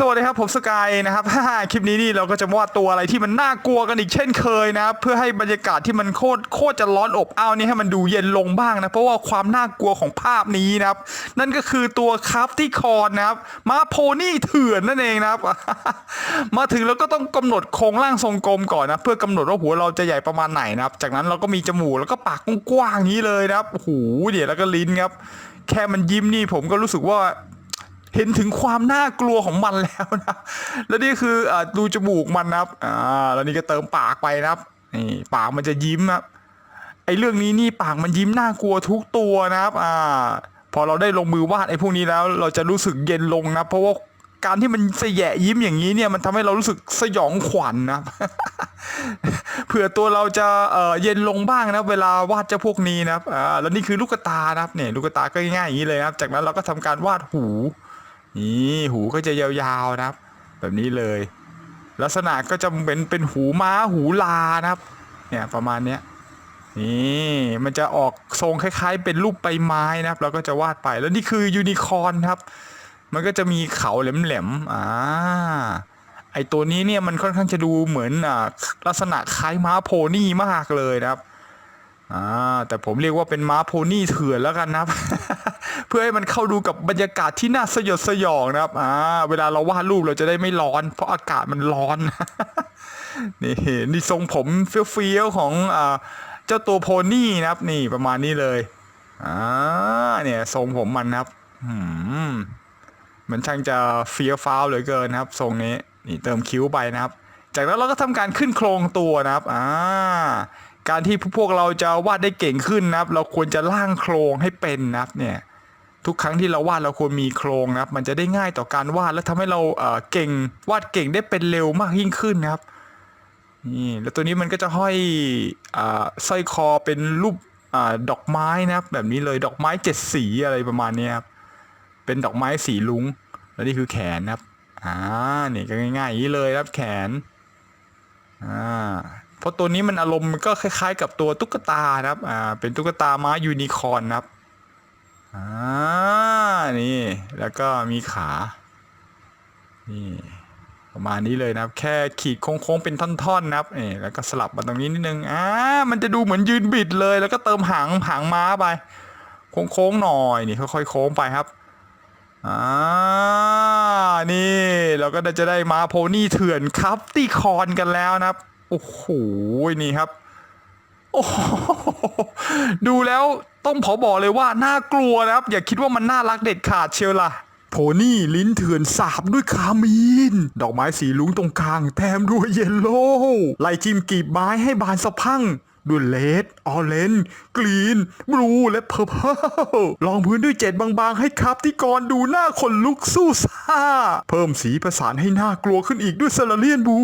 สวัสดีครับผมสกายนะครับคลิปนี้นี่เราก็จะวาดตัวอะไรที่มันน่ากลัวกันอีกเช่นเคยนะครับเพื่อให้บรรยากาศที่มันโคตรโคตรจะร้อนอบอ้าวนี่ให้มันดูเย็นลงบ้างนะเพราะว่าความน่ากลัวของภาพนี้นะครับนั่นก็คือตัวครับที่คอนนะครับมาโพนี่เถื่อนนั่นเองนะครับ มาถึงเราก็ต้องกำหนดโครงร่างทรงกลมก่อนนะเพื่อกำหนดว่าหัวเราจะใหญ่ประมาณไหนนะครับ จากนั้นเราก็มีจมูกแล้วก็ปากกว้างๆนี้เลยนะครับโอ้โหเดี๋ยวแล้วก็ลิ้นครับแค่มันยิ้มนี่ผมก็รู้สึกว่า เห็นถึงความน่ากลัวของมันแล้วนะแล้วนี่คืออดูจมูกมันนะครับอ่าแล้วนี่ก็เติมปากไปนะครับนี่ปากมันจะยิ้มครับไอ้เรื่องนี้นี่ปากมันยิ้มน่ากลัวทุกตัวนะครับ อ่า พอเราได้ลงมือวาดไอ้พวกนี้แล้ว เราจะรู้สึกเย็นลงนะเพราะว่าการที่มันเสยะยิ้มอย่างนี้เนี่ยมันทำให้เรารู้สึกสยองขวัญนะครับเผื่อตัวเราจะเเย็นลงบ้างนะเวลาวาดเจ้าพวกนี้นะครับแล้วนี่คือลูกตานะครับเนี่ยลูกตาก็ง่ายอย่างนี้เลยนะครับ จากนั้นเราก็ทำการวาดหู นี่หูก็จะยาวๆนะครับ แบบนี้เลย ลักษณะก็จะเป็นเป็นหูม้าหูลานะครับ เนี่ยประมาณเนี้ยนี่มันจะออกทรงคล้ายๆ เป็นรูปใบไม้นะครับเราก็จะวาดไปแล้วนี่คือยูนิคอร์นครับ มันก็จะมีเขาแหลมๆอ่าไอตัวนี้เนี่ยมันค่อนข้างจะดูเหมือนอ่าลักษณะคล้ายม้าโพนี่มากเลยนะครับอ่าแต่ผมเรียกว่าเป็นม้าโพนี่เถื่อนแล้วกันนะครับ เพื่อให้มันเข้าดูกับบรรยากาศที่น่าสยดสยองนะครับอ่าเวลาเราวาดรูปเราจะได้ไม่ร้อน เพราะอากาศมันร้อน นี่นี่ทรงผมเฟี้ยวๆของอ่าเจ้าตัวโพนี่นะครับ นี่ประมาณนี้เลยอ่าเนี่ยทรงผมมันนะครับอืมมันช่างจะเฟี้ยวฟ้าวเหลือเกินนะครับ ทรงนี้นี่เติมคิ้วไปนะครับ จากนั้นเราก็ทำการขึ้นโครงตัวนะครับอ่าการที่พวกเราจะวาดได้เก่งขึ้นนะครับ เราควรจะร่างโครงให้เป็นนะครับเนี่ย ทุกครั้งที่เราวาดเราควรมีโครงนะครับ มันจะได้ง่ายต่อการวาดและทำให้เราเอ่อเก่งวาดเก่งได้เป็นเร็วมากยิ่งขึ้นนะครับนี่แล้วตัวนี้มันก็จะห้อยอาสร้อยคอเป็นรูปอาดอกไม้นะครับ แบบนี้เลยดอกไม้เจ็ดสีอะไรประมาณนี้ครับเป็นดอกไม้สีลุงแล้วนี่คือแขนนะครับอ่านี่ก็ง่ายๆอย่างนี้เลยครับแขนอ่าเพราะตัวนี้มันอารมณ์มันก็คล้าย ๆ กับตัวตุ๊กตานะครับอ่าเป็นตุ๊กตาม้ายูนิคอร์นนะครับ อ่านี่แล้วก็มีขา นี่ ประมาณนี้เลยนะครับ แค่ขีดโค้งๆเป็นท่อนๆนะครับนี่แล้วก็สลับมาตรงนี้นิดนึงอ่ามันจะดูเหมือนยืนบิดเลย แล้วก็เติมหางหางม้าไป โค้งๆหน่อยนี่ค่อยๆโค้งไปครับอ่านี่เราก็จะได้มาโพนี่เถื่อนครับตีคอนกันแล้วนะครับโอ้โหนี่ครับ โอ้ดูแล้วต้องขอบอกเลยว่าน่ากลัวนะครับ อย่าคิดว่ามันน่ารักเด็ดขาดเชียวล่ะโพนี่ลิ้นเถื่อนสาบด้วยคามีน ดอกไม้สีลุงตรงกลางแถมด้วยเยลโล่ไล่จิ้มกีบไม้ให้บานสะพัง ด้วยเลดออเรนกรีนบลูและเพอร์เพลรองพื้นด้วยเจ็ดบางๆ ให้ครับที่กรดูหน้าขนลุกสู้ซ่า เพิ่มสีประสานให้หน้ากลัวขึ้นอีกด้วยซาลาเลียนบู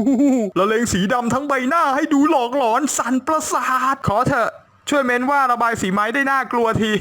ละเลงสีดำทั้งใบหน้าให้ดูหลอกหลอนสันประสาท ขอเถอะช่วยเม้นว่าระบายสีไม้ได้น่ากลัวที